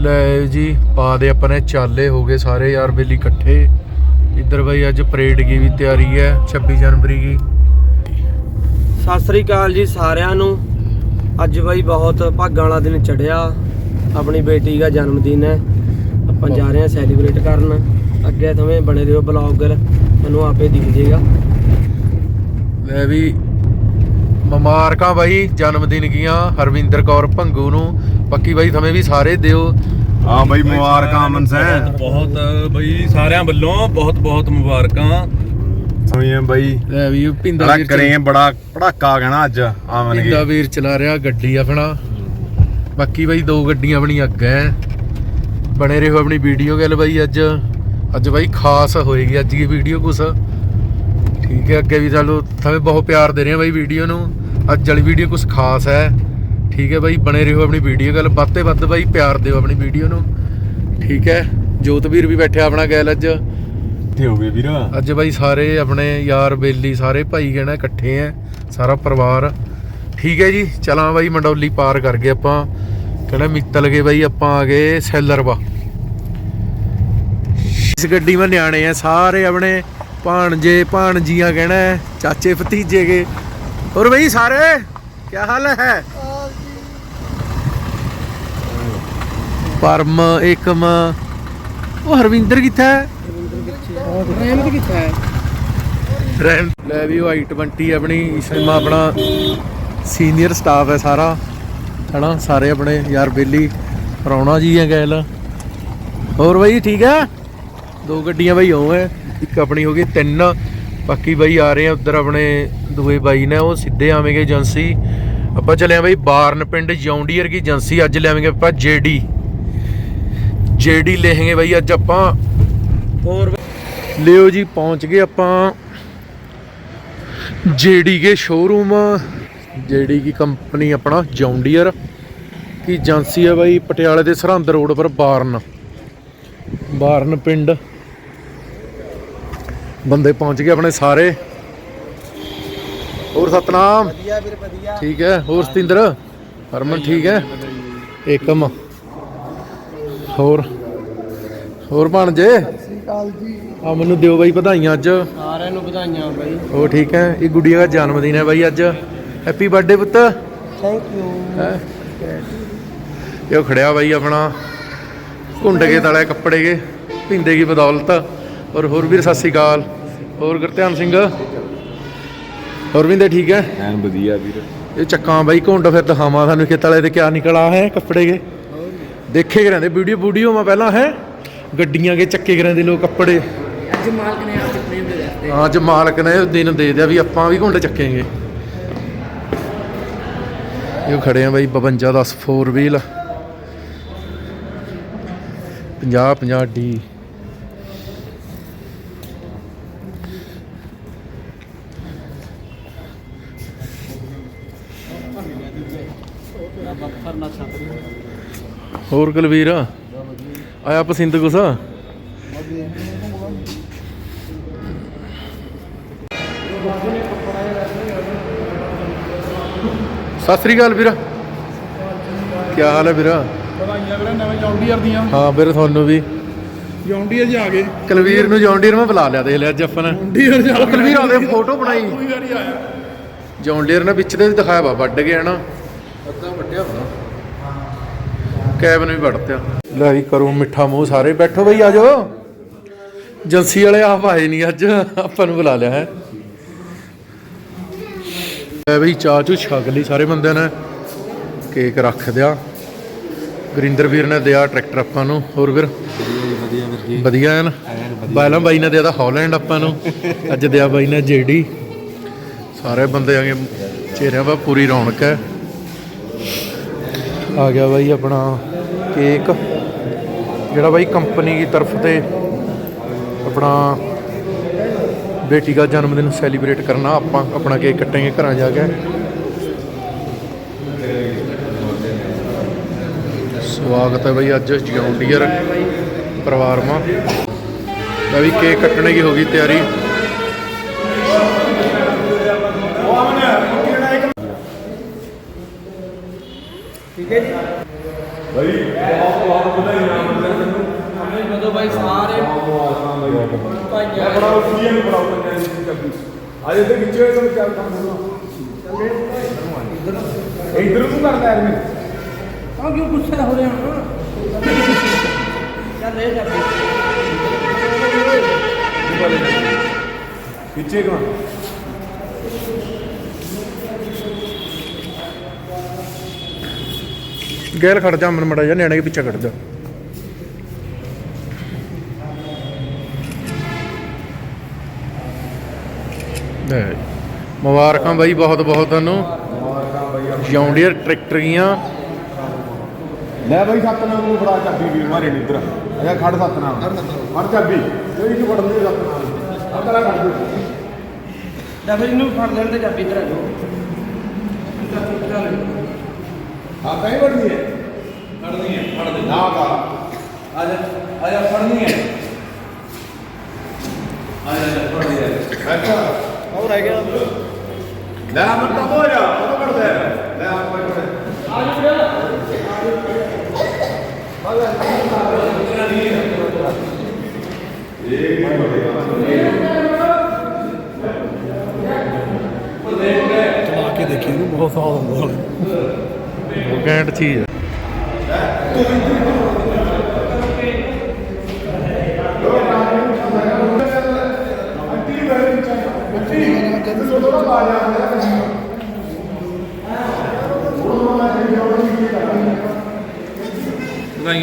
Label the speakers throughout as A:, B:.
A: ਲੈ ਜੀ ਪਾ ਦੇ ਆਪਾਂ ਨੇ ਚਾਲੇ ਹੋ ਗਏ ਸਾਰੇ ਯਾਰ ਬੇਲੀ ਇਕੱਠੇ। ਇੱਧਰ ਬਾਈ ਅੱਜ ਪਰੇਡ ਦੀ ਵੀ ਤਿਆਰੀ ਹੈ 26 ਜਨਵਰੀ ਦੀ।
B: ਸਤਿ ਸ੍ਰੀ ਅਕਾਲ ਜੀ ਸਾਰਿਆਂ ਨੂੰ। ਅੱਜ ਬਾਈ ਬਹੁਤ ਭਾਗਾਂ ਵਾਲਾ ਦਿਨ ਚੜਿਆ। ਆਪਣੀ ਬੇਟੀ ਦਾ ਜਨਮ ਦਿਨ ਹੈ। ਆਪਾਂ ਜਾ ਰਹੇ ਹਾਂ ਸੈਲੀਬ੍ਰੇਟ ਕਰਨ। ਅੱਗੇ ਤੁਮੇ ਬਣੇ ਰਹੋ ਬਲੌਗਰ ਤੁਹਾਨੂੰ ਆਪੇ ਦਿਖ ਜੇਗਾ।
A: ਲੈ ਵੀ ਮੁਬਾਰਕਾਂ ਬਾਈ ਜਨਮ ਦਿਨ ਗੀਆਂ ਹਰਵਿੰਦਰ ਕੌਰ ਭੰਗੂ ਨੂੰ। ਬਾਕੀ ਬਾਈ ਥਮੇ ਵੀ ਸਾਰੇ ਦਿਓ।
C: ਹਾਂ ਬਈ ਮੁਬਾਰਕਾਂ ਅਮਨ ਸੈਨ
D: ਬਹੁਤ ਬਈ ਸਾਰਿਆਂ ਵੱਲੋਂ ਬਹੁਤ ਬਹੁਤ ਮੁਬਾਰਕਾਂ।
C: ਸਮਝੇ ਬਈ?
A: ਲੈ ਵੀ ਉਹ ਪਿੰਦਾ
C: ਬੜਾ
A: ਵੀਰ
C: ਕਰੇ ਬੜਾ ਪੜਾਕਾ ਕਹਿਣਾ ਅੱਜ ਆਮਨ
A: ਪਿੰਦਾ ਵੀਰ ਚਲਾ ਰਿਹਾ ਗੱਡੀ ਆਪਣਾ। ਬਾਕੀ ਬਾਈ ਦੋ ਗੱਡੀਆਂ ਆਪਣੀ ਅੱਗੇ ਹੈ ਬਣੇ ਰਹੋ ਆਪਣੀ ਵੀਡੀਓ ਗੱਲ ਬਾਈ ਅੱਜ। ਅੱਜ ਬਾਈ ਖਾਸ ਹੋਏਗੀ ਅੱਜ ਦੀ ਵੀਡੀਓ ਕੁਛ। ਠੀਕ ਹੈ ਅੱਗੇ ਵੀ ਚਲੋ ਥਵੇਂ ਬਹੁਤ ਪਿਆਰ ਦੇ ਰਹੇ ਆ ਬਾਈ ਵੀਡੀਓ ਨੂੰ। ਅੱਜ ਵਾਲੀ ਵੀਡੀਓ ਕੁਛ ਖਾਸ ਹੈ ਠੀਕ ਹੈ ਬਾਈ ਬਣੇ ਰਹੋ ਆਪਣੀ ਵੀਡੀਓ ਗੱਲ ਵੱਧ ਤੇ ਵੱਧ ਬਾਈ ਪਿਆਰ ਦਿਓ ਆਪਣੀ ਵੀਡੀਓ ਨੂੰ। ਠੀਕ ਹੈ ਜੋਤਵੀਰ ਵੀ ਬੈਠਿਆ ਆਪਣਾ ਗੈਲ ਅੱਜ।
C: ਤੇ ਹੋ ਗਏ ਵੀਰ।
A: ਅੱਜ ਬਾਈ ਸਾਰੇ ਆਪਣੇ ਯਾਰ ਬੇਲੀ ਸਾਰੇ ਭਾਈ ਗਣਾ ਇਕੱਠੇ ਆ ਸਾਰਾ ਪਰਿਵਾਰ। ਠੀਕ ਹੈ ਜੀ ਚਲਾਂ ਬਾਈ ਮੰਡੌਲੀ ਪਾਰ ਕਰ ਗਏ ਆਪਾਂ। ਕਹਿੰਦਾ ਮਿੱਤਲ ਗਏ ਬਾਈ ਆਪਾਂ ਆ ਗਏ ਸੈਲਰਵਾ ਇਸ ਗੱਡੀ ਵਿੱਚ ਨਿਆਣੇ ਆ ਸਾਰੇ ਆਪਣੇ ਭਾਣਜੇ ਭਾਣਜੀਆਂ ਕਹਿਣਾ ਹੈ, ਚਾਚੇ ਭਤੀਜੇ ਕੇ। ਹੋਰ ਬਈ ਸਾਰੇ ਕੀ ਹਾਲ ਹੈ? ਪਰਮ ਏਕਮ। ਉਹ ਹਰਵਿੰਦਰ ਕਿੱਥੇ ਹੈ?
B: ਰਹਿਮਤ ਕਿੱਥੇ ਹੈ?
A: ਰੈਨ ਲੈ ਵੀ ਉਹ i20 ਆਪਣੀ ਇਸਮਾ ਆਪਣਾ ਸੀਨੀਅਰ ਸਟਾਫ ਹੈ ਸਾਰਾ ਹਨਾ? ਸਾਰੇ ਆਪਣੇ ਯਾਰ ਬੇਲੀ ਰੌਣਾ ਜੀ ਹੈ ਗੈਲ। ਹੋਰ ਬਾਈ ਠੀਕ ਹੈ? ਦੋ ਗੱਡੀਆਂ ਬਾਈ ਉਹ ਹੈ ਇੱਕ ਆਪਣੀ ਹੋ ਗਈ ਤਿੰਨ ਬਾਕੀ ਬਾਈ ਆ ਰਹੇ ਆ ਉਧਰ ਆਪਣੇ ਦੂਏ ਬਾਈ ਨੇ ਉਹ ਸਿੱਧੇ ਆਵੇਂਗੇ ਏਜੰਸੀ। ਆਪਾਂ ਚੱਲੇ ਆ ਬਾਈ ਬਾਰਨ ਪਿੰਡ ਜੌਂਡੀਅਰ ਕੀ ਏਜੰਸੀ ਅੱਜ ਲਿਆਵਾਂਗੇ ਆਪਾਂ ਜੇਡੀ। ਜੇਡੀ ਲੈਹਾਂਗੇ ਬਾਈ ਅੱਜ ਆਪਾਂ
B: ਹੋਰ
A: ਲਿਓ ਜੀ ਪਹੁੰਚ ਗਏ ਆਪਾਂ ਜੇਡੀ ਕੇ ਸ਼ੋਰੂਮ ਜੇਡੀ ਕੀ ਕੰਪਨੀ ਆਪਣਾ ਜੌਂਡੀਅਰ ਕੀ ਏਜੰਸੀ ਹੈ ਬਾਈ ਪਟਿਆਲੇ ਦੇ ਸਰਹੰਦ ਰੋਡ ਪਰ ਬਾਰਨ। ਬਾਰਨ ਪਿੰਡ। ਬੰਦੇ ਪਹੁੰਚ ਗਏ ਆਪਣੇ ਸਾਰੇ। ਹੋਰ ਸਤਨਾਮ?
B: ਵਧੀਆ ਵੀਰ ਵਧੀਆ।
A: ਠੀਕ ਹੈ। ਹੋਰ ਸਤਿੰਦਰ? ਹਰਮਨ ਠੀਕ ਹੈ? ਏਕਮ। ਹੋਰ? ਹੋਰ
B: ਅਕਾਲ ਜੀ?
A: ਆ ਮੈਨੂੰ ਦਿਓ ਬਾਈ ਵਧਾਈਆਂ ਅੱਜ।
B: ਸਾਰਿਆਂ ਨੂੰ ਵਧਾਈਆਂ ਬਾਈ।
A: ਉਹ ਠੀਕ ਹੈ? ਇਹ ਗੁੱਡੀਆ ਦਾ ਜਨਮ ਦਿਨ ਹੈ ਬਾਈ ਅੱਜ। ਹੈਪੀ ਬਰਥਡੇ ਪੁੱਤ।
B: ਥੈਂਕ ਯੂ
A: ਹੈਂ? ਇਹ ਖੜਿਆ ਬਾਈ ਆਪਣਾ। ਘੁੰਡ ਕੇ ਤਲੇ ਕੱਪੜੇ ਕੇ ਪਿੰਦੇ ਕੀ ਬਦੌਲਤ। ਔਰ ਹੋਰ ਵੀਰ ਸਤਿ ਸ੍ਰੀ ਅਕਾਲ। ਹੋਰ ਗੁਰਧਿਆਨ ਸਿੰਘ? ਹੋਰ ਵੀ ਠੀਕ ਹੈ?
C: ਐਨ ਵਧੀਆ ਵੀਰ।
A: ਇਹ ਚੱਕਾਂ ਬਾਈ ਘੁੰਡ ਫਿਰ ਦਿਖਾਵਾਂ ਤੁਹਾਨੂੰ ਕਿ ਤਲੇ ਤੇ ਕਿਆ ਨਿਕਲਾ ਹੈ ਕੱਪੜੇ ਕੇ। ਦੇਖੇ ਕਰਾਂਦੇ ਵੀਡੀਓ ਵੀਡੀਓ ਮੈਂ ਪਹਿਲਾਂ ਹੈ ਗੱਡੀਆਂ ਕੇ ਚੱਕੇ ਕਰਾਂਦੇ ਲੋਕ ਕੱਪੜੇ।
B: ਅੱਜ ਮਾਲਕ ਨੇ ਅੱਜ ਪ੍ਰੇਮ ਦੇ ਦਿੱਤੇ
A: ਹਾਂ, ਅੱਜ ਮਾਲਕ ਨੇ ਦਿਨ ਦੇ ਦਿਆ ਵੀ ਆਪਾਂ ਵੀ ਘੁੰਡ ਚੱਕੇਂਗੇ। ਇਹ ਖੜੇ ਆ ਬਾਈ 52 10 4 ਵੀਲ 50 50 ਡੀ ਹੋਰ ਕੁਲਵੀਰ? ਆਇਆ ਪਸੰਦ ਕੁਛ? ਸਤਿ ਸ੍ਰੀ ਅਕਾਲ ਵੀਰ। ਕੀ ਹਾਲ ਹੈ ਵੀਰ?
E: ਵਧਾਈਆਂ ਵੀਰੇ ਨਵੇਂ ਜੌਂਡੀਅਰ ਦੀਆਂ?
A: ਹਾਂ ਵੀਰ ਤੁਹਾਨੂੰ ਵੀ।
E: ਜੌਂਡੀਅਰ ਜਾ ਕੇ
A: ਕੁਲਵੀਰ ਨੂੰ ਜੌਂਡੀਅਰ ਮੈਂ ਬੁਲਾ ਲਿਆ ਦੇਖ ਲਿਆ ਅੱਜ ਆਪਾਂ ਨੇ।
E: ਜੌਂਡੀਅਰ ਜਾ
A: ਕੁਲਵੀਰ ਆਉਂਦੇ ਫੋਟੋ ਬਣਾਈ।
E: ਕੋਈ ਵਾਰੀ ਆਇਆ।
A: ਜੌਂਡੀਅਰ ਨੇ ਵਿੱਚ ਦੇ ਦਿਖਾਇਆ ਵਾ ਵੱਢ ਗਿਆ ਨਾ ਅੱਧਾ ਵੱਢਿਆ ਹੋਣਾ। ਕੈਬ ਨੇ ਵੀ ਵੱਢਤਿਆ ਲੈ ਵੀ ਕਰੋ ਮਿੱਠਾ ਮੂੰਹ, ਸਾਰੇ ਬੈਠੋ ਬਈ, ਆਜੋ। ਏਜੰਸੀ ਵਾਲੇ ਆਪ ਆਏ ਨਹੀਂ ਅੱਜ, ਆਪਾਂ ਨੂੰ ਬੁਲਾ ਲਿਆ ਹੈ। ਲੈ ਬਈ, ਚਾਹ ਚੂ ਛਕ ਲਈ ਸਾਰੇ ਬੰਦਿਆਂ ਨੇ। ਕੇਕ ਰੱਖ ਦਿਆ। ਗੁਰਿੰਦਰ ਵੀਰ ਨੇ ਦਿਆ ਟਰੈਕਟਰ ਆਪਾਂ ਨੂੰ, ਹੋਰ ਵੀਰ?
C: ਵਧੀਆ ਵੀਰ
A: ਵਧੀਆ ਐਨ ਬਾਇਲਾਂ ਬਾਈ ਨੇ ਦਿਆ ਹਾਲੈਂਡ ਆਪਾਂ ਨੂੰ, ਅੱਜ ਦਿਆ ਬਾਈ ਨੇ ਜੇਡੀ। ਸਾਰੇ ਬੰਦੇ ਆਗੇ, ਚਿਹਰਿਆਂ 'ਤੇ ਪੂਰੀ ਰੌਣਕ ਹੈ। ਆ ਗਿਆ ਬਾਈ ਆਪਣਾ ਕੇਕ ਜਿਹੜਾ ਬਾਈ ਕੰਪਨੀ ਦੀ ਤਰਫ ਤੇ ਆਪਣਾ ਬੇਟੀ ਦਾ ਜਨਮ ਦਿਨ ਸੈਲੀਬ੍ਰੇਟ ਕਰਨਾ, ਆਪਾਂ ਆਪਣਾ ਕੇਕ ਕੱਟਾਂਗੇ, ਘਰਾਂ ਜਾ ਕੇ। ਸਵਾਗਤ ਹੈ ਬਾਈ ਅੱਜ ਜੌਂਡੀਅਰ ਪਰਿਵਾਰ ਮਾ। ਮੈਂ ਵੀ ਕੇਕ ਕੱਟਣੇ ਦੀ ਹੋ ਗਈ ਤਿਆਰੀ।
B: ਠੀਕ ਹੈ ਜੀ ਬਹੁਤ ਬਹੁਤ ਵਧਾਈਆਂ ਮੈਨੂੰ ਜਦੋਂ ਬਾਈ ਸਾਰੇ ਭਾਈਆਂ
C: ਬੜਾਓ ਕੁੜੀਆਂ ਨੂੰ ਬੜਾਓ ਪੰਜਾਂ ਦੀ ਚੱਬੀ ਅੱਜ ਇਹਦੇ ਵਿੱਚ ਇਹ ਤੁਹਾਨੂੰ ਚੱਲ ਕੰਮ ਇਧਰ ਨੂੰ ਕਰਦਾ ਐ
B: ਕਿਉਂ ਕਿਉਂ ਗੁੱਸੇ ਹੋ ਰਹੇ ਹੋ ਚੱਲ ਲੈ ਜਾ
C: ਪਿੱਛੇ ਕੌਣ
A: ਗੈਲ ਖੜ ਜਾ ਮਨ ਮੜਾ ਜਾ ਨਿਆਣੇ ਦੇ ਪਿੱਛੇ ਖੜ ਜਾ। ਲੈ। ਮੁਬਾਰਕਾਂ ਬਾਈ ਬਹੁਤ ਬਹੁਤ ਤੁਹਾਨੂੰ। ਜੌਂਡੀਅਰ ਟਰੈਕਟਰ ਗੀਆਂ
C: ਲੈ ਬਈ ਸਤਨਾਮ ਨੂੰ ਫੜਾ ਚਾਬੀ ਵੀਰ ਮਾਰੇ ਨੇ ਇੱਧਰ। ਅਜਾ ਖੜ ਸਤਨਾਮ। ਫੜ ਚਾਬੀ। ਕੋਈ ਨਹੀਂ ਫੜਨ ਦੇ ਸਤਨਾਮ? ਆ ਕਰਾ ਖੜ ਦੇ।
B: ਲੈ ਫਿਰ ਇਹਨੂੰ ਫੜ ਲੈਣ ਤੇ ਚਾਬੀ ਇਧਰ ਆ ਜਾਓ।
C: ਆ ਕਹੀਂ ਵੜਨੀ ਹੈ ਫੜਨੀ ਹੈ ਫੜ ਦੇ। ਨਾ ਕਾ ਆ ਜਾ ਆ ਜਾ ਫੜਨੀ ਹੈ ਆ ਜਾ ਫੜ ਦੇ। ਅੱਛਾ
B: ਹੋਰ ਰਹਿ ਗਿਆ
C: ਲੈ ਮਤ ਤਾਂ ਹੋ ਜਾ ਉਹ ਫੜਦਾ ਲੈ ਆ ਕੋਈ ਫੜ
A: ਉਹ ਘੈਂਟ ਚੀਜ਼ ਹੈ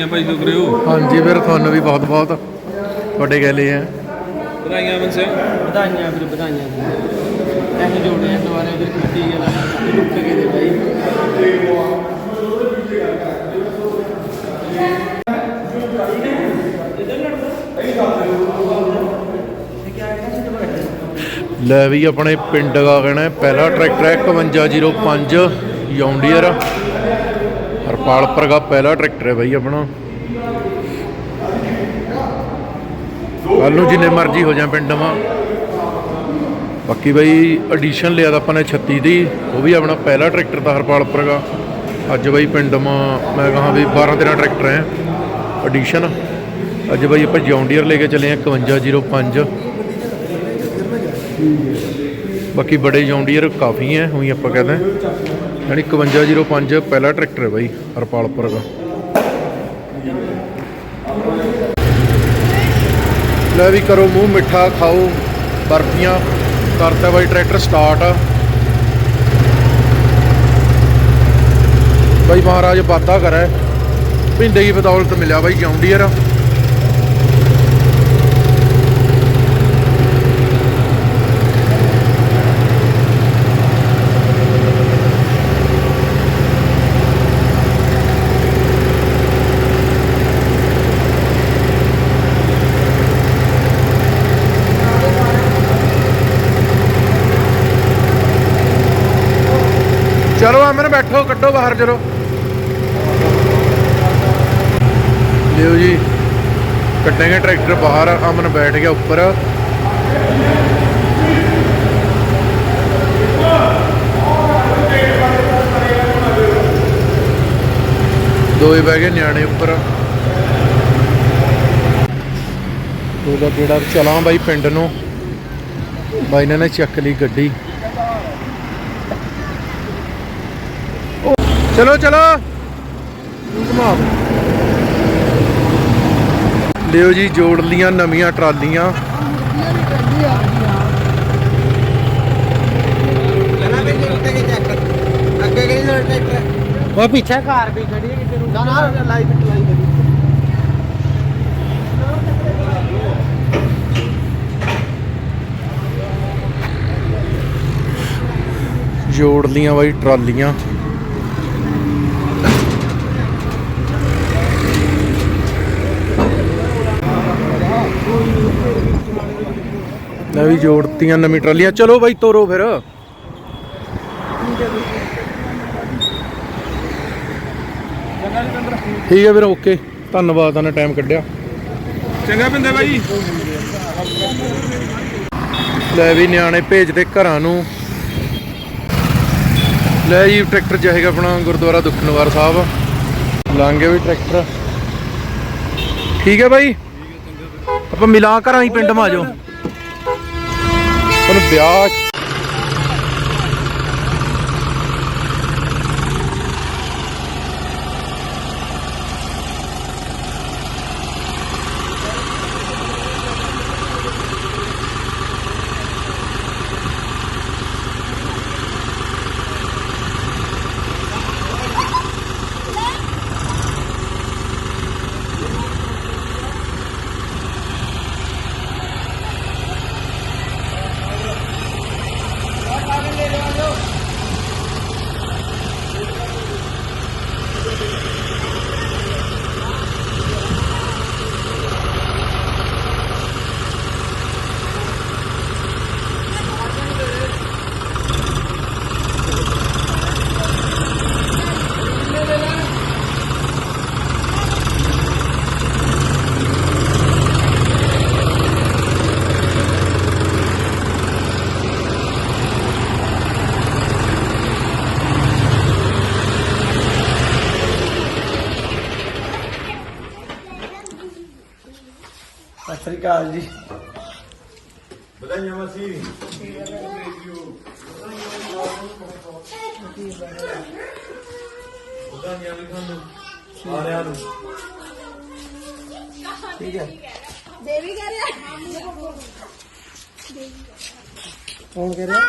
D: ਭਾਈ ਦੁਗਰਿਓ
A: ਹਾਂਜੀ ਵੀਰ ਤੁਹਾਨੂੰ ਵੀ ਬਹੁਤ ਬਹੁਤ ਵੱਡੇ ਗੈਲੇ ਆ।
D: ਵਧਾਈਆਂ ਬੰਸੇ
B: ਵਧਾਈਆਂ ਫਿਰ ਵਧਾਈਆਂ ਐਸੇ ਜੋੜੇ ਆ ਦੁਬਾਰੇ ਫਿਰ ਕਿੱਤੀ ਗੱਲ ਲੁੱਟ ਕੇ ਦੇ ਬਾਈ।
A: ਲੈ ਵੀ ਆਪਣੇ ਪਿੰਡ ਦਾ ਕਹਿਣਾ ਪਹਿਲਾ ਟਰੈਕਟਰ ਹੈ 5105 ਯੌਂਡੀਅਰ। ਹਰਪਾਲਪੁਰ ਦਾ ਪਹਿਲਾ ਟਰੈਕਟਰ ਹੈ ਬਾਈ ਆਪਣਾ। ਕੱਲ ਨੂੰ ਜਿੰਨੇ ਮਰਜ਼ੀ ਹੋ ਜਾ ਪਿੰਡ ਮਾ। ਬਾਕੀ ਬਾਈ ਐਡੀਸ਼ਨ ਲਿਆ ਤਾਂ ਆਪਾਂ ਨੇ 36 ਦੀ, ਉਹ ਵੀ ਆਪਣਾ ਪਹਿਲਾ ਟਰੈਕਟਰ ਤਾਂ ਹਰਪਾਲਪੁਰ ਦਾ ਅੱਜ ਬਾਈ ਪਿੰਡ ਮਾ ਮੈਂ ਕਹਾਂ ਵੀ 12 13 ਟਰੈਕਟਰ ਹੈ। ਐਡੀਸ਼ਨ ਅੱਜ ਬਾਈ ਆਪਾਂ ਜੌਂਡੀਅਰ ਲੈ ਕੇ ਚੱਲੇ ਆ 5105 ਬਾਕੀ ਬੜੇ ਜੌਂਡੀਅਰ ਕਾਫੀ ਹੈ ਉਹੀ ਆਪਾਂ ਕਹਿੰਦੇ ਹਾਂ। ਯਾਨੀ 5105 ਪਹਿਲਾ ਟਰੈਕਟਰ ਹੈ ਬਾਈ, ਹਰਪਾਲਪੁਰ ਦਾ। ਲੈ ਵੀ ਕਰੋ ਮੂੰਹ ਮਿੱਠਾ, ਖਾਓ, ਬਰਫੀਆਂ। ਕਰਤਾ ਬਾਈ ਟਰੈਕਟਰ ਸਟਾਰਟ ਆ। ਬਾਈ ਮਹਾਰਾਜ ਵਾਦਾ ਕਰੇ ਭਿੰਦੇ ਦੀ ਬਦੌਲਤ ਮਿਲਿਆ ਬਾਈ ਜੌਂਡੀਅਰ ਚਲੋ ਅਮਨ ਬੈਠੋ, ਕੱਢੋ ਬਾਹਰ ਚਲੋ। ਲਿਓ ਜੀ। ਕੱਢਾਂਗੇ ਟਰੈਕਟਰ ਬਾਹਰ, ਅਮਨ ਬੈਠ ਗਿਆ ਉੱਪਰ। ਦੋਏ ਬਹਿ ਗਏ ਨਿਆਣੇ ਉੱਪਰ। ਉਹਦਾ ਕਿਹੜਾ ਚਲਾਂ ਬਾਈ ਪਿੰਡ ਨੂੰ। ਬਾਈ ਨੇ ਚੱਕ ਲਈ ਗੱਡੀ। ਚਲੋ ਚਲੋ ਘੁਮਾ ਲਿਓ ਜੀ ਜੋੜ ਲੀਆਂ ਨਵੀਆਂ ਟਰਾਲੀਆਂ
B: ਉਹ ਪਿੱਛੇ ਕਾਰ ਵੀ ਖੜੀ ਹੈ ਕਿਤੇ ਨੂੰ ਨਾ ਨਾ ਲਾਈਵ ਲਾਈਵ
A: ਜੋੜ ਲੀਆਂ ਬਾਈ ਟਰਾਲੀਆਂ ਵੀ ਜੋੜਤੀਆਂ ਨਵੀਂ ਟਰਾਲੀਆਂ। ਚਲੋ ਬਾਈ ਤੋਰੋ ਫਿਰ। ਠੀਕ ਹੈ ਵੀਰ ਓਕੇ। ਧੰਨਵਾਦ ਆਨੇ ਟਾਈਮ ਕੱਢਿਆ।
D: ਚੰਗਾ ਪਿੰਦੇ ਬਾਈ।
A: ਲੈ ਵੀ ਨਿਆਣੇ ਭੇਜਦੇ ਘਰਾਂ ਨੂੰ। ਲੈ ਜੀ ਟਰੈਕਟਰ ਜਾਏਗਾ ਆਪਣਾ ਗੁਰਦੁਆਰਾ ਦੁਖਨਵਾਰ ਸਾਹਿਬ। ਲਾਂਗੇ ਵੀ ਟਰੈਕਟਰ। ਠੀਕ ਹੈ ਬਾਈ। ਆਪਾਂ ਮਿਲਾਂ ਘਰਾਂ ਹੀ ਪਿੰਡ ਮਾ ਜਾਓ ਤੁਹਾਨੂੰ ਵਿਆਹ
B: ਸਤਿ ਸ੍ਰੀ ਅਕਾਲ ਜੀ।
C: ਵਧਾਈਆਂ ਮਸੀ।
A: ਵਧਾਈਆਂ ਵੀ ਤੁਹਾਨੂੰ ਸਾਰਿਆਂ ਨੂੰ।
B: ਠੀਕ ਹੈ।
F: ਦੇਵੀ ਕਹਿ ਰਿਹਾ।
B: ਕੌਣ ਕਹਿ ਰਿਹਾ?